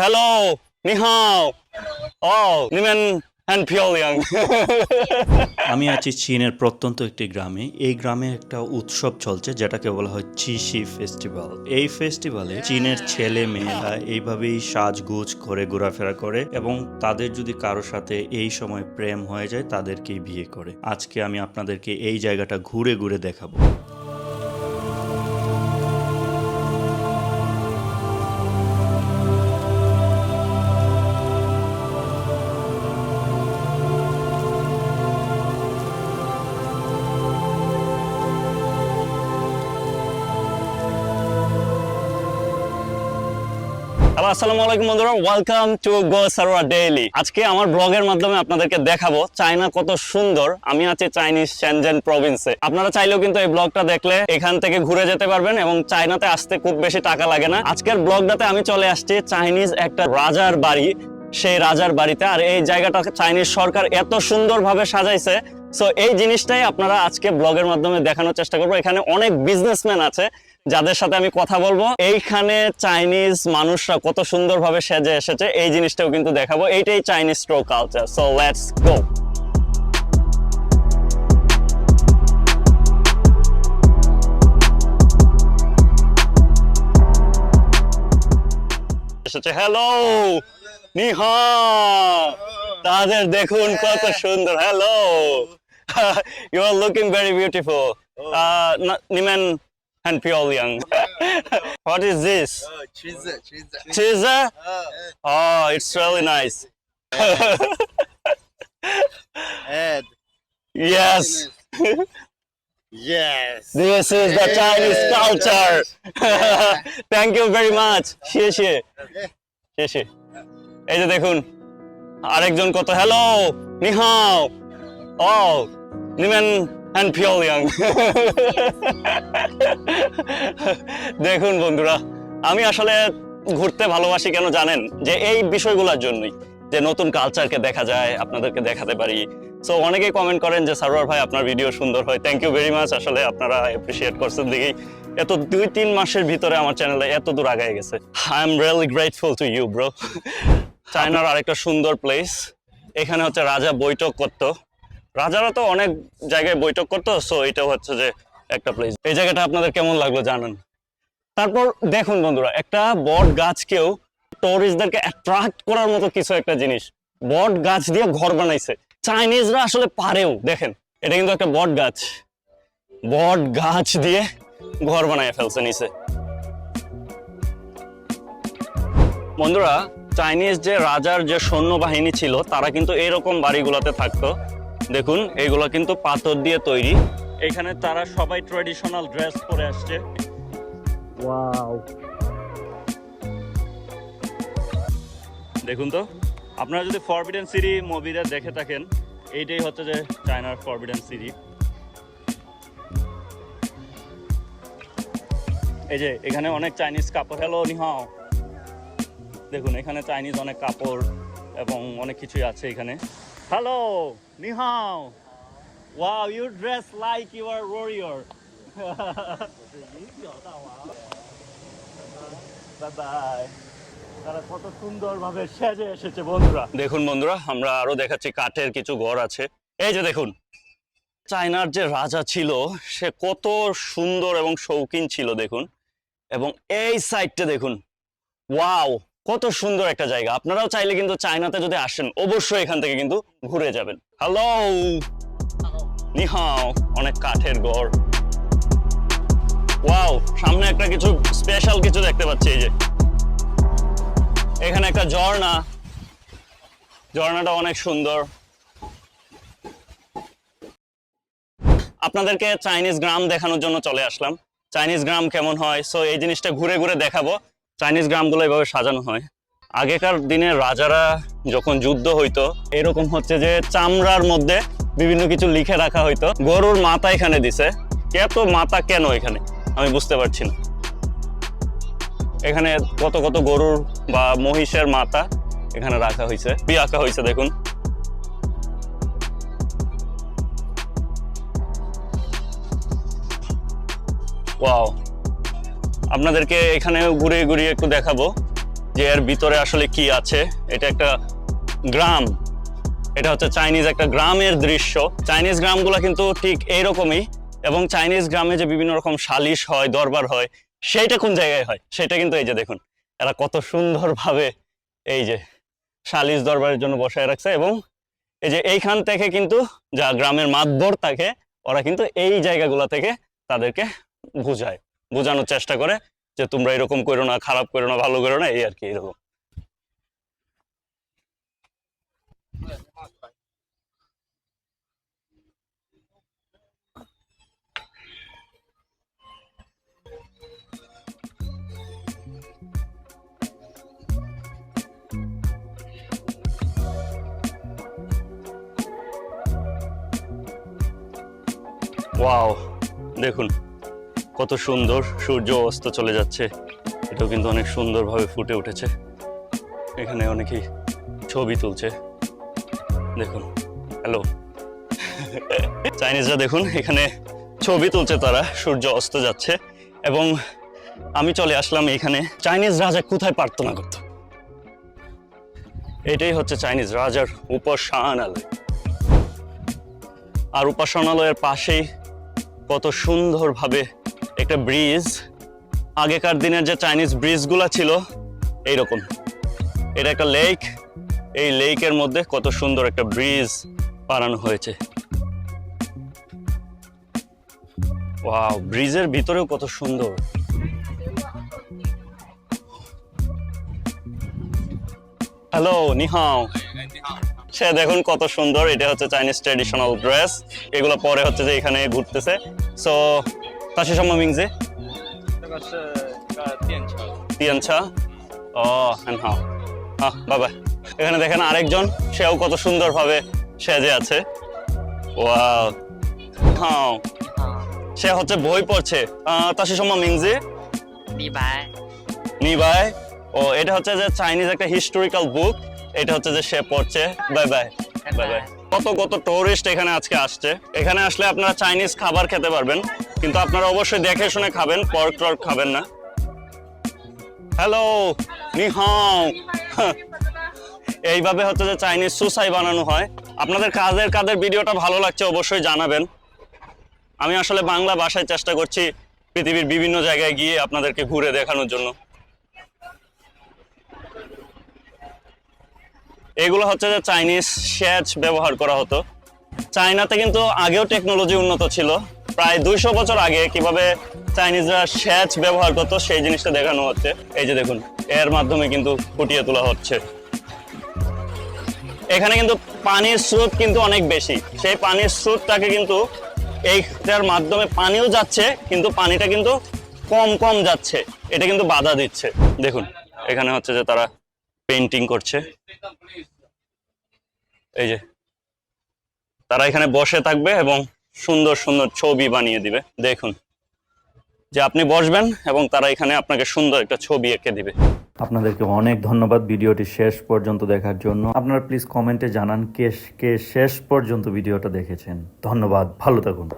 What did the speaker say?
Hello নিহাও ও নিমেন hand পিওলিয়াং আমি আছি চীনের প্রত্যন্ত একটি গ্রামে। এই গ্রামে একটা উৎসব চলছে, যেটাকে বলা হয় চিশি ফেস্টিভ্যাল এই ফেস্টিভ্যালে চীনের ছেলে মেয়েরা এইভাবেই সাজগোজ করে, ঘোরাফেরা করে এবং তাদের যদি কারও সাথে এই সময় প্রেম হয়ে যায়, তাদেরকেই বিয়ে করে। আজকে আমি আপনাদেরকে এই জায়গাটা ঘুরে ঘুরে দেখাবো। আসসালামু আলাইকুম বন্ধুরা। Welcome to go Sarowa daily আজকে আমার ব্লগের মাধ্যমে আপনাদেরকে দেখাবো চায়না কত সুন্দর। আমি আছি চাইনিজ শ্যানজেন প্রভিন্সে আপনারা চাইলেও কিন্তু এই ব্লগটা দেখলে এখান থেকে ঘুরে যেতে পারবেন এবং চায়নাতে আসতে খুব বেশি টাকা লাগে না। আজকের ব্লগটাতে আমি চলে আসছি চাইনিজ একটা রাজার বাড়ি। সেই রাজার বাড়িতে। আর এই জায়গাটা চাইনিজ সরকার এত সুন্দরভাবে সাজাইছে। সো এই জিনিসটাই আপনারা আজকে ব্লগের মাধ্যমে দেখানোর চেষ্টা করব। এখানে অনেক বিজনেসম্যান আছে। যাদের সাথে আমি কথা বলব এইখানে চাইনিজ মানুষরা কত সুন্দরভাবে সেজে এসেছে এই জিনিসটাও কিন্তু দেখাবো। এইটাই Chinese straw culture so let's go এসেছে হ্যালো নিহা তাদের দেখুন কত সুন্দর hello you are looking very beautiful নিমেন and Pyongyang. what is this? Oh, cheese, cheese. Cheese? Oh, Oh, it's really nice. and yes, yes. this is the Chinese culture. Thank you very much. এই যে দেখুন আরেকজন কত hello নিহাও O নিমেন and পিওলিয়াং দেখুন বন্ধুরা আমি আসলে ঘুরতে ভালোবাসি কেন জানেন? যে এই বিষয়গুলোর জন্যই যে নতুন কালচারকে দেখা যায় আপনাদেরকে দেখাতে পারি। সো অনেকেই কমেন্ট করেন যে সারোয়ার ভাই আপনার ভিডিও সুন্দর হয়। থ্যাংক ইউ ভেরি মাচ আসলে আপনারা অ্যাপ্রিসিয়েট করছেন দেখেই এত দুই তিন মাসের ভিতরে আমার চ্যানেলে এত দূর আগায় গেছে। I am really grateful to you bro চায়নার আরেকটা সুন্দর প্লেস এখানে হচ্ছে রাজা বৈঠক করতো। রাজারা তো অনেক জায়গায় বৈঠক করতো সো এটাও হচ্ছে যে একটা প্লেস এই জায়গাটা আপনাদের কেমন লাগল জানান। তারপর দেখুন বন্ধুরা, একটা বট গাছকেও টুরিস্টদেরকে অ্যাট্রাক্ট করার মতো কিছু একটা জিনিস। বট গাছ দিয়ে ঘর বানাইছে। চাইনিজরা আসলে পারেও, দেখেন, এটা কিন্তু একটা বট গাছ। বট গাছ দিয়ে ঘর বানায় ফেলছে নিচে। বন্ধুরা চাইনিজ যে রাজার যে সৈন্যবাহিনী ছিল, তারা কিন্তু এরকম বাড়িগুলোতে থাকতো। দেখুন এগুলো কিন্তু পাথর দিয়ে তৈরি। এখানে তারা সবাই ট্রেডিশনাল ড্রেস পরে আসছে। ওয়াও দেখুন তো আপনারা যদি ফরবিডেন সিরি মুভিটা দেখে থাকেন এইটাই হচ্ছে যে চায়নার ফরবিডেন সিরি এই যে এখানে অনেক চাইনিজ কাপড় হ্যালো নিহাও। দেখুন এখানে চাইনিজ অনেক কাপড় এবং অনেক কিছুই আছে এখানে। Hello নিহাও wow you dress like you are warrior তারা কত সুন্দরভাবে সেজে এসেছে বন্ধুরা। দেখুন বন্ধুরা আমরা আরও দেখাচ্ছি কাঠের কিছু ঘর আছে। এই যে দেখুন চায়নার যে রাজা ছিল সে কত সুন্দর এবং শৌখিন ছিল দেখুন। এবং এই সাইডটা দেখুন ওয়াও কত সুন্দর একটা জায়গা। আপনারাও চাইলে কিন্তু চায়নাতে যদি আসেন, অবশ্যই এখান থেকে কিন্তু ঘুরে যাবেন। হ্যালো নিহাও, অনেক কাঠের ঘর। ওয়াও সামনে একটা কিছু স্পেশাল কিছু দেখতে পাচ্ছি এই যে। এখানে একটা ঝর্ণা। ঝর্ণাটা অনেক সুন্দর। আপনাদেরকে চাইনিজ গ্রাম দেখানোর জন্য চলে আসলাম। চাইনিজ গ্রাম কেমন হয়? সো এই জিনিসটা ঘুরে ঘুরে দেখাবো। চাইনিজ গ্রামগুলো এভাবে সাজানো হয়। আগেকার দিনে রাজারা যখন যুদ্ধ হইতো, এরকম হচ্ছে যে চামড়ার মধ্যে বিভিন্ন কিছু লিখে রাখা হইতো। গরুর মাথা এখানে দিছে। এত মাথা কেন এখানে? আমি বুঝতে পারছি না। এখানে কত কত গরুর বা মহিষের মাথা এখানে রাখা হয়েছে বি আঁকা হয়েছে দেখুন। ওয়াও। আপনাদেরকে এখানে ঘুরিয়ে ঘুরিয়ে একটু দেখাবো যে এর ভিতরে আসলে কি আছে। এটা একটা গ্রাম। এটা হচ্ছে চাইনিজ একটা গ্রামের দৃশ্য। চাইনিজ গ্রামগুলো কিন্তু ঠিক এইরকমই এবং চাইনিজ গ্রামে যে বিভিন্ন রকম সালিশ হয়, দরবার হয়, সেইটা কোন জায়গায় হয়? সেটা কিন্তু এই যে দেখুন, এরা কত সুন্দরভাবে এই যে সালিশ দরবারের জন্য বসায় রাখছে এবং এই যে এইখান থেকে কিন্তু যা গ্রামের মাতবর থাকে, ওরা কিন্তু এই জায়গাগুলো থেকে তাদেরকে বুঝায়। বোঝানোর চেষ্টা করে যে তোমরা এরকম করো না, খারাপ করো না, ভালো করো না, এই আর কি, এরকম। ওয়াও দেখুন। কত সুন্দর সূর্য অস্ত চলে যাচ্ছে। এটাও কিন্তু অনেক সুন্দরভাবে ফুটে উঠেছে। এখানে অনেকেই ছবি তুলছে। দেখুন, হ্যালো। চাইনিজরা দেখুন, এখানে ছবি তুলছে তারা, সূর্য অস্ত যাচ্ছে। এবং আমি চলে আসলাম এখানে। চাইনিজ রাজা কোথায় প্রার্থনা করত? এটাই হচ্ছে চাইনিজ রাজার উপাসনালয়। আর উপাসনালয়ের পাশেই কত সুন্দরভাবে একটা ব্রিজ আগেকার দিনের যে চাইনিজ ব্রিজগুলো ছিল, এইরকম। এটা একটা লেক এই লেকের মধ্যে কত সুন্দর একটা ব্রিজ বানানো হয়েছে। ওয়াও ব্রিজের ভিতরেও কত সুন্দর। হ্যালো নিহাও সে দেখুন কত সুন্দর, এটা হচ্ছে চাইনিজ ট্রেডিশনাল ড্রেস এগুলো পরে হচ্ছে যে এখানে ঘুরতেছে। সো তাসি সম্মা মিংজে 这个是一个电车， তিয়ানছা ও হ্যাঁ হ্যাঁ হ্যাঁ বাবা এখানে দেখেন আরেকজন সেও কত সুন্দরভাবে সেজে আছে ওয়াও হ্যাঁ সে হচ্ছে বই পড়ছে তাসি সম্মা মিংজে 李白， নিবাই ও এটা হচ্ছে যে চাইনিজ একটা হিস্টোরিক্যাল বুক এটা হচ্ছে যে সে পড়ছে বাই বাই বাই বাই কত কত টুরিস্ট এখানে আজকে আসছে এখানে আসলে আপনারা চাইনিজ খাবার খেতে পারবেন কিন্তু আপনারা অবশ্যই দেখে শুনে খাবেন পর্ক টর্ক খাবেন না। হ্যালো নিহাও। এইভাবে হচ্ছে যে চাইনিজ সুসাই বানানো হয়। আপনাদের কাদের কাদের ভিডিওটা ভালো লাগছে অবশ্যই জানাবেন। আমি আসলে বাংলা ভাষায় চেষ্টা করছি পৃথিবীর বিভিন্ন জায়গায় গিয়ে আপনাদেরকে ঘুরে দেখানোর জন্য। এগুলো হচ্ছে যে চাইনিজ সেচ ব্যবহার করা হতো। চায়নাতে কিন্তু আগেও টেকনোলজি উন্নত ছিল। প্রায় দুইশো বছর আগে কীভাবে চাইনিজরা সেচ ব্যবহার করতো, সেই জিনিসটা দেখানো হচ্ছে। এই যে দেখুন, এর মাধ্যমে কিন্তু ফুটিয়ে তোলা হচ্ছে। এখানে কিন্তু পানির স্রোত কিন্তু অনেক বেশি। সেই পানির স্রোতটাকে কিন্তু এইটার মাধ্যমে পানিও যাচ্ছে, কিন্তু পানিটা কিন্তু কম কম যাচ্ছে। এটা কিন্তু বাধা দিচ্ছে। দেখুন, এখানে হচ্ছে যে তারা পেন্টিং করছে। এই যে, তারা এখানে বসে থাকবে এবং সুন্দর সুন্দর ছবি বানিয়ে দিবে। দেখুন, যে আপনি বসবেন এবং তারা এখানে আপনাকে সুন্দর একটা ছবি এঁকে দিবে। আপনাদেরকে অনেক ধন্যবাদ ভিডিওটি শেষ পর্যন্ত দেখার জন্য। আপনারা প্লিজ কমেন্টে জানান কে কে শেষ পর্যন্ত ভিডিওটা দেখেছেন। ধন্যবাদ, ভালো থাকুন।